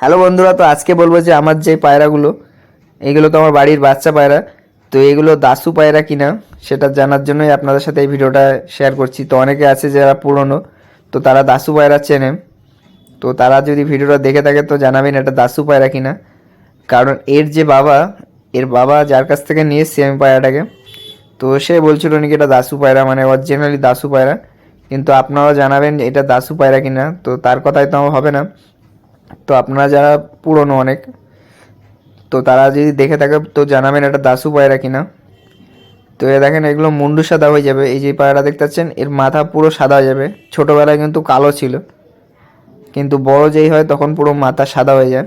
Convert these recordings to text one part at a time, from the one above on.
Hello বন্ধুরা, তো আজকে বলব যে আমার যে পায়রাগুলো, এগুলো তো আমার বাড়ির বাচ্চা পায়রা, তো এগুলো দাসু পায়রা কিনা, সেটা জানার জন্যই আপনাদের সাথে এই ভিডিওটা শেয়ার করছি। তো অনেকে আছে যারা পুরনো, তো তারা দাসু পায়রা চেনে। তো তারা যদি ভিডিওটা দেখে থাকে, তো জানাবেন এটা দাসু পায়রা কিনা। কারণ এর যে বাবা, এর বাবা যার কাছ থেকে নিয়ে এসছি আমি পায়রাটাকে, তো সে বলছিল নাকি এটা দাসু পায়রা মানে অরিজিনালি দাসু পায়রা। কিন্তু আপনারাও জানাবেন এটা দাসু পায়রা কিনা, তো তার কথাই তো আমার হবে না। আপনারা যারা পুরনো অনেক, তো তারা যদি দেখে থাকে, তো জানাবেন এটা দাসু পায়রা কিনা। তো এ দেখেন, এগুলো মুন্ডু সাদা হয়ে যাবে। এই যে পায়রা দেখতে পাচ্ছেন, এর মাথা পুরো সাদা হয়ে যাবে। ছোটোবেলায় কিন্তু কালো ছিল। কিন্তু বড় যেই হয়, তখন পুরো মাথা সাদা হয়ে যায়।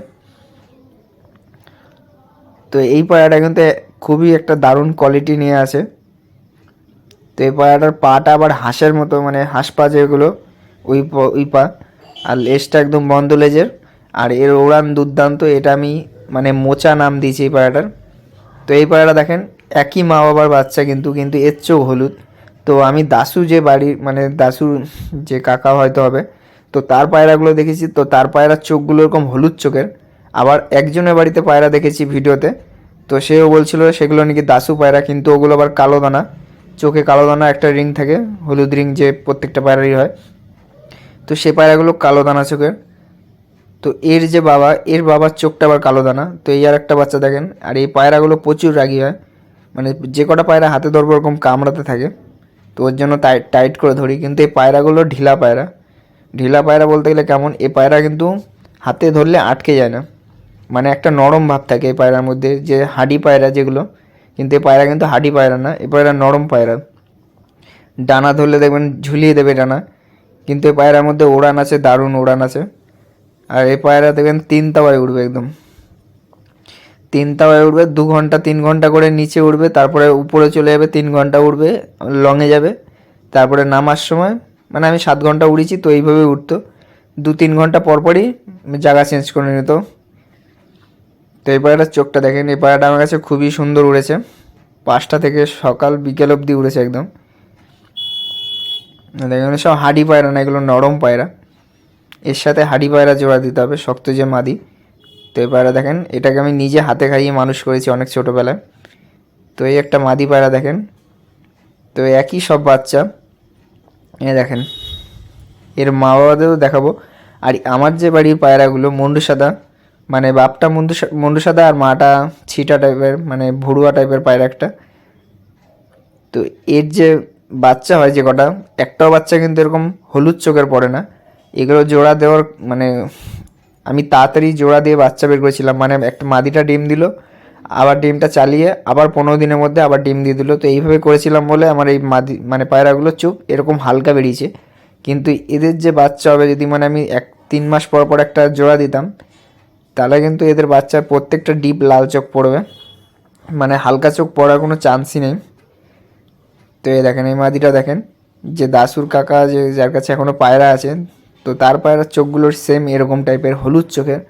তো এই পায়রাটা কিন্তু খুবই একটা দারুণ কোয়ালিটি নিয়ে আছে। তো এই পায়রাটার পাটা আবার হাঁসের মতো মানে হাঁস পা যেগুলো, ওই ওই পা। আর লেজটা একদম বন্ধ লেজের। আর এর ওড়ান দুর্দান্ত, এটা আমি মানে মোচা নাম দিয়েছি এই পায়রাটার তো এই পায়রাটা দেখেন, একই মা বাবার বাচ্চা কিন্তু কিন্তু এর চোখ হলুদ। তো আমি দাসু যে বাড়ি মানে দাসু যে কাকা হয়তো হবে, তো তার পায়রাগুলো দেখেছি, তো তার পায়রার চোখগুলো এরকম হলুদ চোখের। আবার একজনের বাড়িতে পায়রা দেখেছি ভিডিওতে, তো সেও বলছিল সেগুলো নাকি দাসু পায়রা, কিন্তু ওগুলো আবার কালো দানা। চোখে কালো দানা, একটা রিং থাকে, হলুদ রিং যে প্রত্যেকটা পায়রারই হয়। তো সে পায়রাগুলো কালো দানা চোখের। তো এর যে বাবা, এর বাবার চোখটা আবার কালো দানা। তো এই আর একটা বাচ্চা দেখেন, আর এই পায়রাগুলো প্রচুর রাগি হয়। মানে যে কটা পায়রা হাতে ধরবো ওরকম কামড়াতে থাকে। তো ওর জন্য টাইট টাইট করে ধরি, কিন্তু এই পায়রাগুলো ঢিলা পায়রা। ঢিলা পায়রা বলতে গেলে কেমন, এই পায়রা কিন্তু হাতে ধরলে আটকে যায় না। মানে একটা নরম ভাব থাকে এই পায়রার মধ্যে, যে হাডি পায়রা যেগুলো। কিন্তু এই পায়রা কিন্তু হাডি পায়রা না এই পায়রা নরম পায়রা। ডানা ধরলে দেখবেন ঝুলিয়ে দেবে ডানা। কিন্তু এই পায়রার মধ্যে ওড়ান আছে, দারুণ উড়ান আছে। আর এই পায়রা দেখবেন তিন তাওয়ায় উঠবে একদম। তিন তাওয়ায় উঠবে, দু ঘণ্টা, তিন ঘণ্টা করে নিচে উঠবে, তারপরে উপরে চলে যাবে, তিন ঘণ্টা উঠবে লংয়ে যাবে, তারপরে নামার সময় মানে আমি সাত ঘণ্টা উড়েছি, তো এইভাবে উঠতো। দু, তিন ঘণ্টা পরপরই জায়গা চেঞ্জ করে নিত। তো এই পায়রাটার চোখটা দেখেন, এই পায়রাটা আমার কাছে খুবই সুন্দর উড়েছে। পাঁচটা থেকে সকাল, বিকেল অবধি উড়েছে একদম। দেখেন সব হাডি পায়রা না, এগুলো নরম পায়রা। এর সাথে হাডি পায়রা জোড়া দিতে হবে, শক্ত যে মাদি। তো এই পায়রা দেখেন, এটাকে আমি নিজে হাতে খাইয়ে মানুষ করেছি অনেক ছোটোবেলায়। তো এই একটা মাদি পায়রা দেখেন, তো একই সব বাচ্চা। এ দেখেন, এর মা বাবাদেরও দেখাবো। আর আমার যে বাড়ির পায়রাগুলো মুন্ডু সাদা মানে বাপটা মুন্ডু মুন্ডু সাদা আর মাটা ছিটা টাইপের মানে ভুড়ুয়া টাইপের পায়রা একটা। তো এর যে বাচ্চা হয় যে কটা, একটাও বাচ্চা কিন্তু এরকম হলুদ চোখের পড়ে না। এগুলো জোড়া দেওয়ার মানে আমি তাড়াতাড়ি জোড়া দিয়ে বাচ্চা বের করেছিলাম। মানে একটা মাদিটা ডিম দিল, আবার ডিমটা চালিয়ে, আবার পনেরো দিনের মধ্যে আবার ডিম দিয়ে দিল। তো এইভাবে করেছিলাম বলে আমার এই মাদি মানে পায়রাগুলো চুপ, এরকম হালকা বেরিয়েছে। কিন্তু এদের যে বাচ্চা হবে, যদি মানে আমি এক, তিন মাস পর পর একটা জোড়া দিতাম, তাহলে কিন্তু এদের বাচ্চার প্রত্যেকটা ডিপ লাল চোখ পড়বে। মানে হালকা চোখ পড়ার কোনো চান্সই নেই। তো এই দেখেন, এই মাদিটা দেখেন, যে দাসুর কাকা যে, যার কাছে এখনও পায়রা আছে তো তার পায়রার চোখগুলোর সেম এরকম টাইপের হলুদ চোখের।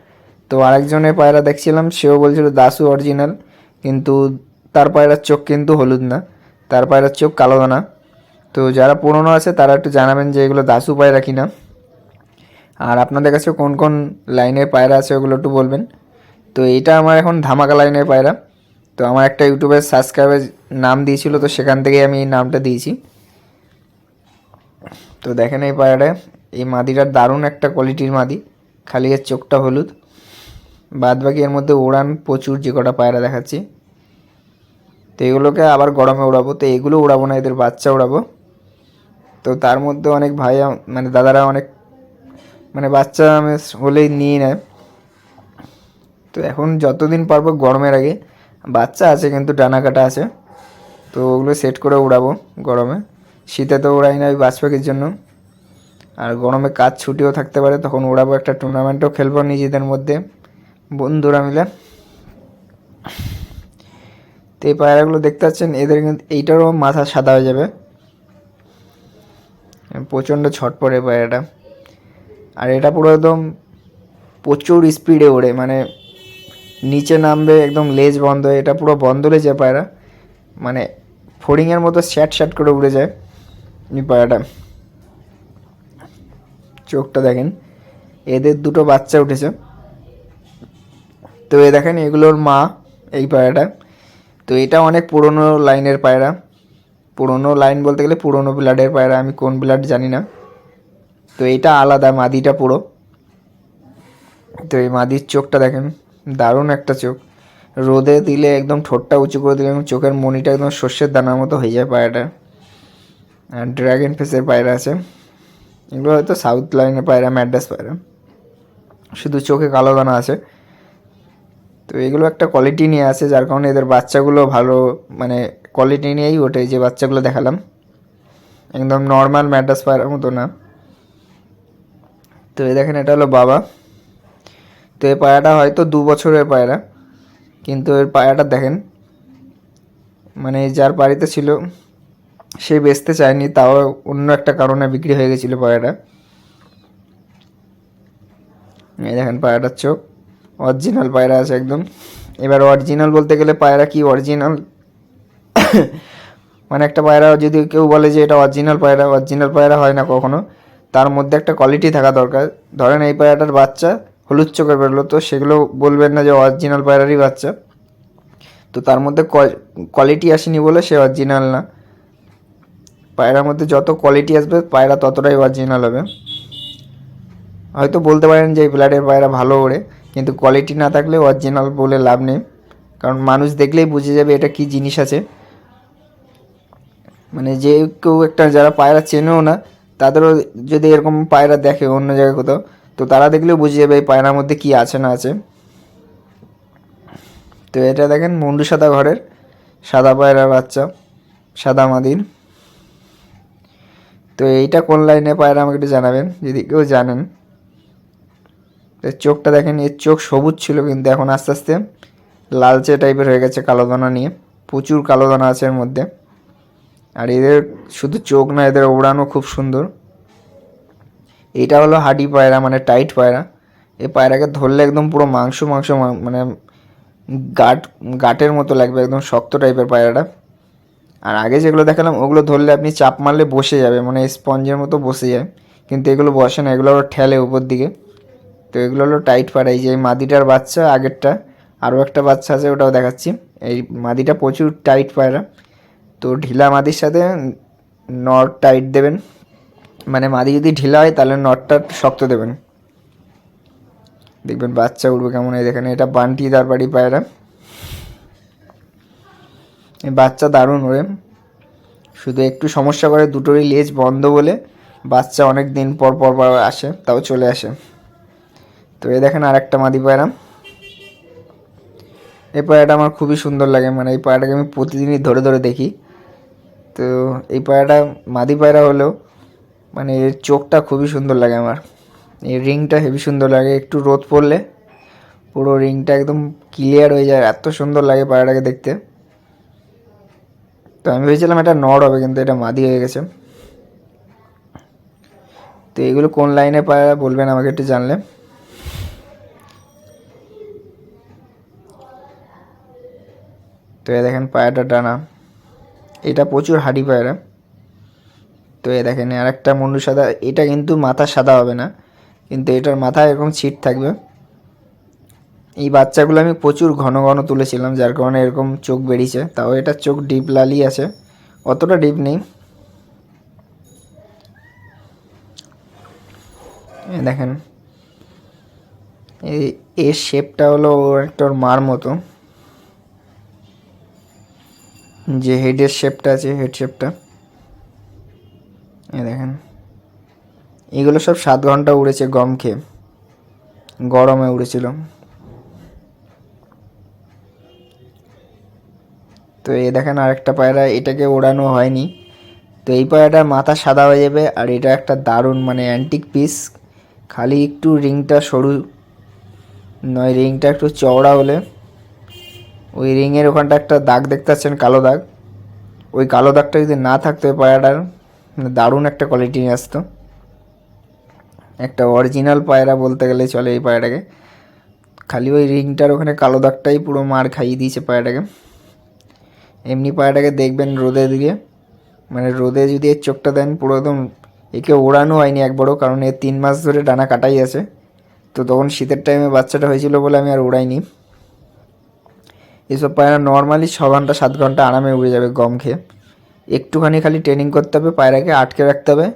তো আরেকজনের পায়রা দেখছিলাম, সেও বলছিল দাসু অরিজিনাল কিন্তু তার পায়রার চোখ কিন্তু হলুদ না, তার পায়রার চোখ কালো দানা তো যারা পুরনো আছে, তারা একটু জানাবেন যে এগুলো দাসু পায়রা কিনা। আর আপনাদের কাছে কোন কোন লাইনের পায়রা আছে ওগুলো একটু বলবেন। তো এটা আমার এখন ধামাকা লাইনের পায়রা। তো আমার একটা ইউটিউবের সাবস্ক্রাইবার নাম দিয়েছিল, তো সেখান থেকেই আমি এই নামটা দিয়েছি। তো দেখেন এই পায়রাটা এই মাদিটার দারুণ একটা কোয়ালিটির মাদি। খালি এর চোখটা হলুদ। বাদ বাকি এর মধ্যে উড়ান প্রচুর যে কটা পায়রা দেখাচ্ছি। তো এগুলোকে আবার গরমে উড়াবো তো এগুলো উড়াবো না, এদের বাচ্চা উড়াবো তো তার মধ্যে অনেক ভাই মানে দাদারা অনেক মানে বাচ্চা হলেই নিয়ে নেয়। তো এখন যতদিন পারব গরমের আগে। বাচ্চা আছে কিন্তু ডানা কাটা আছে। তো ওগুলো সেট করে উড়াবো গরমে। শীতে তো উড়াই না ওই বাজ জন্য। আর গরমে কাজ ছুটিও থাকতে পারে, তখন উড়াবো একটা টুর্নামেন্টও খেলব নিজেদের মধ্যে। বন্ধুরা মিলে। তো এই পায়রাগুলো দেখতে পাচ্ছেন, এদের কিন্তু এইটারও মাথা সাদা হয়ে যাবে। প্রচণ্ড ছট পড়ে পায়রাটা। আর এটা পুরো একদম প্রচুর স্পিডে ওড়ে মানে নিচে নামবে, একদম লেজ বন্ধ হয়ে, এটা পুরো বন্ধ হয়ে যায় পায়রা। মানে ফড়িংয়ের মতো স্যাট স্যাট করে উড়ে যায় এই পায়রাটা। চোখটা দেখেন। এদের দুটো বাচ্চা উঠেছে। তো এ দেখেন, এগুলোর মা, এই পায়রাটা। তো এটা অনেক পুরনো লাইনের পায়রা। পুরনো লাইন বলতে গেলে পুরনো ব্লাডের পায়রা, আমি কোন ব্লাড জানি না। তো এটা আলাদা, মাদিটা পুরো। তো এই মাদির চোখটা দেখেন, দারুণ একটা চোখ। রোদে দিলে একদম ঠোঁটটা উঁচু করে দিলে চোখের মনিটা একদম শস্যের দানার মতো হয়ে যায় পায়রাটা আর ড্রাগন ফেসের পায়রা আছে। এগুলো হয়তো সাউথ লাইনে পায়রা ম্যাড্রাস পায়রা। শুধু চোখে কালো দানা আছে। তো এগুলো একটা কোয়ালিটি নিয়ে আছে যার কারণে এদের বাচ্চাগুলো ভালো মানে কোয়ালিটি নিয়েই ওঠে, যে বাচ্চাগুলো দেখালাম। একদম নর্মাল ম্যাড্রাস পায়রার মতো না। তো এই দেখেন, এটা হলো বাবা। তো এই পায়রাটা হয়তো দু বছরের পায়রা, কিন্তু এর পায়রাটা দেখেন মানে যার বাড়িতে ছিল সে বেচতে চায়নি, তাও অন্য একটা কারণে বিক্রি হয়ে গেছিল পায়রাটা এই দেখেন পায়রাটার চোখ। অরিজিনাল পায়রা আছে একদম। এবার অরিজিনাল বলতে গেলে পায়রা কি অরিজিনাল মানে একটা পায়রা যদি কেউ বলে যে এটা অরিজিনাল পায়রা অরিজিনাল পায়রা হয় না কখনো, তার মধ্যে একটা কোয়ালিটি থাকা দরকার। ধরেন এই পায়রাটার বাচ্চা হলুদ চোখের বেরোলো, তো সেগুলো বলবেন না যে অরিজিনাল পায়রারই বাচ্চা। তো তার মধ্যে কোয়ালিটি আসেনি বলে সে অরিজিনাল না। পায়রার মধ্যে যত কোয়ালিটি আসবে, পায়রা ততটাই অরিজিনাল হবে। হয়তো বলতে পারেন যে এই ব্লাডের পায়রা ভালো ওড়ে, কিন্তু কোয়ালিটি না থাকলে অরিজিনাল বলে লাভ নেই। কারণ মানুষ দেখলেই বুঝে যাবে এটা কি জিনিস আছে। মানে যে কেউ একটা যারা পায়রা চেনেও না, তাদেরও যদি এরকম পায়রা দেখে অন্য জায়গায় কোথাও, তো তারা দেখলেও বুঝে যাবে এই পায়রার মধ্যে কি আছে না আছে। তো এটা দেখেন মুন্ডু সাদা ঘরের, সাদা পায়রার বাচ্চা, সাদা মাদির। তো এইটা কোন লাইনে পায়রা আমাকে একটু জানাবেন, যদি কেউ জানেন। চোখটা দেখেন, এর চোখ সবুজ ছিল কিন্তু এখন আস্তে আস্তে লালচে টাইপের হয়ে গেছে কালো দানা নিয়ে, প্রচুর কালো দানা আছে এর মধ্যে। আর এদের শুধু চোখ না, এদের ওড়ানো খুব সুন্দর। এটা হলো হাডি পায়রা মানে টাইট পায়রা। এই পায়রাকে ধরলে একদম পুরো মাংস মাংস মানে গাট, গাটের মতো লাগবে, একদম শক্ত টাইপের পায়রাটা। আর আগে যেগুলো দেখালাম, ওগুলো ধরলে আপনি চাপ মারলে বসে যাবে মানে স্পঞ্জের মতো বসে যায়। কিন্তু এগুলো বসে না, এগুলো ঠেলে উপর দিকে। তো এগুলো হলো টাইট পায়রা এই যে মাদিটার বাচ্চা আগেরটা, আরও একটা বাচ্চা আছে, ওটাও দেখাচ্ছি। এই মাদিটা প্রচুর টাইট পায়রা। তো ঢিলা মাদির সাথে নট টাইট দেবেন। মানে মাদি যদি ঢিলা হয়, তাহলে নটটা শক্ত দেবেন। দেখবেন বাচ্চা উঠবে কেমন, এই দেখেন, এটা বান্টি দারবাড়ি পায়রা। এই বাচ্চা দারুণ ওরে। শুধু একটু সমস্যা করে দুটোরই লেজ বন্ধ বলে বাচ্চা অনেক দিন পর পর পর আসে, তাও চলে আসে। তো এ দেখেন আর একটা মাদি পায়রা। এই পায়রাটা আমার খুবই সুন্দর লাগে মানে এই পায়রাটাকে আমি প্রতিদিনই ধরে ধরে দেখি। তো এই পায়রাটা মাদি পায়রা হলেও মানে এর চোখটা খুবই সুন্দর লাগে আমার। এই রিংটা হেভি সুন্দর লাগে, একটু রোদ পড়লে পুরো রিংটা একদম ক্লিয়ার হয়ে যায়, এত সুন্দর লাগে পায়রাটাকে দেখতে। তো আমি ভেবেছিলাম এটা নড় হবে, কিন্তু এটা মাদি হয়ে গেছে। তো এগুলো কোন লাইনে পায়রা বলবেন আমাকে একটু জানলে। তো এ দেখেন পায়রাটা ডানা এটা প্রচুর হাডি পায়রা। তো এ দেখেন আর একটা মুন্ডু সাদা। এটা কিন্তু মাথা সাদা হবে না, কিন্তু এটার মাথায় এরকম ছিট থাকবে। এই বাচ্চাগুলো আমি প্রচুর ঘন ঘন তুলেছিলাম, যার কারণে এরকম চোখ বেরিয়েছে। তাও এটা চোখ ডিপ লালি আছে। অতটা ডিপ নেই। দেখেন। এর শেপটা হলো একটা ওর মার মতো। যে হেডের শেপটা আছে হেড শেপটা এ দেখেন। এগুলো সব সাত ঘণ্টা উড়েছে গম খেয়ে। গরমে উড়েছিল। তো এই দেখেন আরেকটা পায়রা, এটাকে ওড়ানো হয়নি। তো এই পায়রাটার মাথা সাদা হয়ে যাবে আর এটা একটা দারুণ মানে অ্যান্টিক পিস খালি একটু রিংটা সরু, নয়, রিংটা একটু চওড়া হলে। ওই রিংয়ের ওখানটা একটা দাগ দেখতে পাচ্ছেন, কালো দাগ। ওই কালো দাগটা যদি না থাকতো ওই পায়রাটার মানে দারুণ একটা কোয়ালিটি নিয়ে আসতো। একটা অরিজিনাল পায়রা বলতে গেলে চলে এই পায়রাটাকে। খালি ওই রিংটার ওখানে কালো দাগটাই পুরো মার খাইয়ে দিয়েছে পায়রাটাকে। এমনি পায়রাটাকে দেখবেন রোদে দিয়ে। মানে রোদে যদি এর চোখটা দেন, পুরো একদম একে ওড়ানো হয়নি একবারও, কারণ এর তিন মাস ধরে ডানা কাটাই আছে। তো তখন শীতের টাইমে বাচ্চাটা হয়েছিল বলে আমি আর ওড়াইনি। এসব পায়রা নর্মালি ছ ঘণ্টা, সাত ঘণ্টা আরামে উড়ে যাবে গম খেয়ে। একটুখানি খালি ট্রেনিং করতে হবে, পায়রাকে আটকে রাখতে হবে।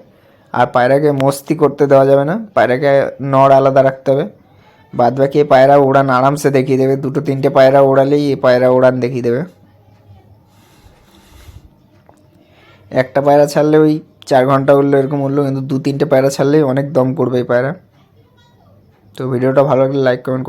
আর পায়রাকে মস্তি করতে দেওয়া যাবে না, পায়রাকে নড় আলাদা রাখতে হবে। বাদ বাকি পায়রা উড়ান আরামসে দেখিয়ে দেবে। দুটো, তিনটে পায়রা ওড়ালেই পায়রা উড়ান দেখিয়ে দেবে। একটা পায়রা ছাড়লে ওই চার ঘণ্টা উঠল এরকম উঠল, কিন্তু দু তিনটে পায়রা ছাড়লেই অনেক দম করবে এই পায়রা। তো ভিডিওটা ভালো লাগলে লাইক কমেন্ট